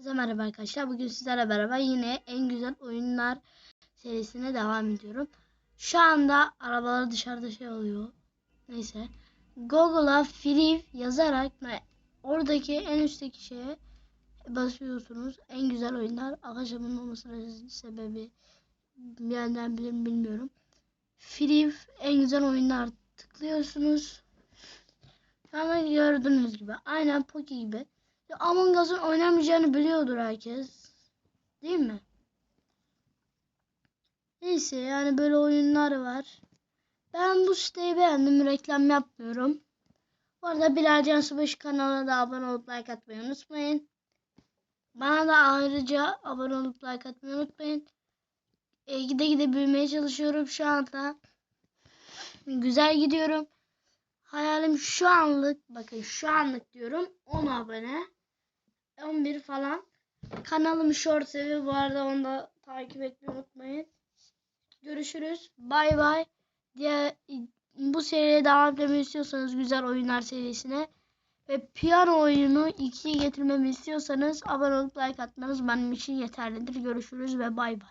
Herkese merhaba arkadaşlar. Bugün sizlerle beraber yine en güzel oyunlar serisine devam ediyorum. Şu anda arabalar dışarıda şey oluyor. Neyse. Google'a free yazarak oradaki en üstteki şeye basıyorsunuz. En güzel oyunlar. Bunun olmasının sebebi bir yerden bilmiyorum. Free en güzel oyunlar tıklıyorsunuz. Sonra gördüğünüz gibi aynen Poki gibi. Ya Among Us'ın oynamayacağını biliyordur herkes. Değil mi? Neyse yani böyle oyunlar var. Ben bu siteyi beğendim. Reklam yapmıyorum. Bu arada Bilal Cansu Başı kanalına da abone olup like atmayı unutmayın. Bana da ayrıca abone olup like atmayı unutmayın. E, gide gide büyümeye çalışıyorum şu anda. Güzel gidiyorum. Hayalim şu anlık bakın şu anlık diyorum 10 abone. 11 falan. Kanalım short seviyor. Bu arada onu da takip etmeyi unutmayın. Görüşürüz. Bay bay. Diye bu seriye devam etmemi istiyorsanız güzel oyunlar serisine ve piyano oyunu 2'ye getirmemi istiyorsanız abone olup like atmanız benim için yeterlidir. Görüşürüz ve bay bay.